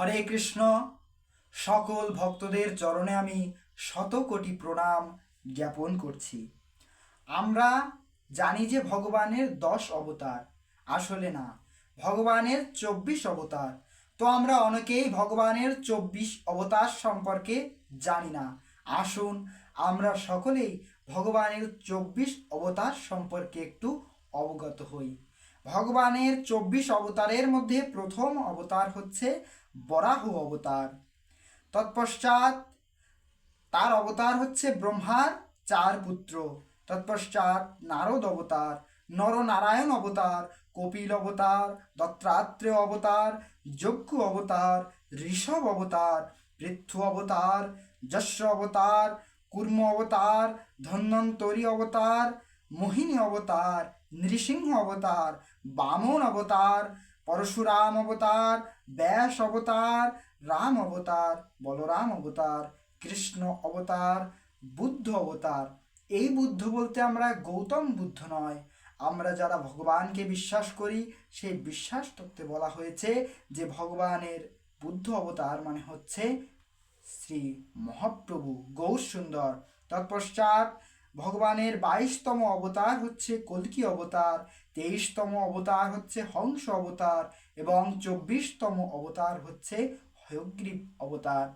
হরে কৃষ্ণ। সকল ভক্তদের চরণে আমি শত কোটি প্রণাম জ্ঞাপন করছি। আমরা জানি যে ভগবানের দশ অবতার। আসলে না, ভগবানের চব্বিশ অবতার। তো আমরা অনেকেই ভগবানের চব্বিশ অবতার সম্পর্কে জানি না। আসুন, আমরা সকলেই ভগবানের চব্বিশ অবতার সম্পর্কে একটু অবগত হই। ভগবানের চব্বিশ অবতারের মধ্যে প্রথম অবতার হচ্ছে বরাহ অবতার। তৎপশ্চাৎ তার অবতার হচ্ছে ব্রহ্মার চার পুত্র। তৎপশ্চাৎ নারদ অবতার, নরনারায়ণ অবতার, কপিল অবতার, দত্তাত্রেয় অবতার, যজ্ঞ অবতার, ঋষভ অবতার, পৃথ্বী অবতার যশ অবতার, কুর্ম অবতার, ধন্বন্তরী অবতার মোহিনী অবতার, নৃসিংহ অবতার, বামন অবতার, পরশুরাম অবতার, ব্যাস অবতার, রাম অবতার, বলরাম অবতার, কৃষ্ণ অবতার, বুদ্ধ অবতার। এই বুদ্ধ বলতে আমরা গৌতম বুদ্ধ নয়। আমরা যারা ভগবানকে বিশ্বাস করি, সেই বিশ্বাস তত্ত্বে বলা হয়েছে যে ভগবানের বুদ্ধ অবতার মানে হচ্ছে শ্রী মহাপ্রভু গৌর সুন্দর তৎপশ্চাৎ ভগবানের বাইশতম অবতার হচ্ছে কল্কি অবতার, তেইশতম অবতার হচ্ছে হংস অবতার এবং চব্বিশতম অবতার হচ্ছে হয়গ্রীব অবতার।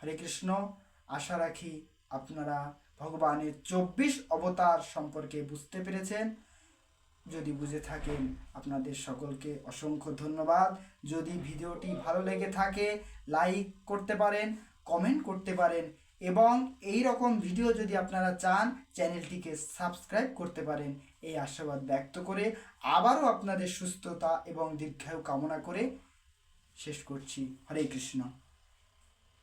হরে কৃষ্ণ, আশা রাখি আপনারা ভগবানের চব্বিশ অবতার সম্পর্কে বুঝতে পেরেছেন। যদি বুঝে থাকেন, আপনাদের সকলকে অসংখ্য ধন্যবাদ। যদি ভিডিওটি ভালো লেগে থাকে, লাইক করতে পারেন, কমেন্ট করতে পারেন এবং এই রকম ভিডিও যদি আপনারা চান, চ্যানেলটিকে সাবস্ক্রাইব করতে পারেন। এই আশাবাদ ব্যক্ত করে আবারও আপনাদের সুস্থতা এবং দীর্ঘায়ু কামনা করে শেষ করছি। হরে কৃষ্ণ।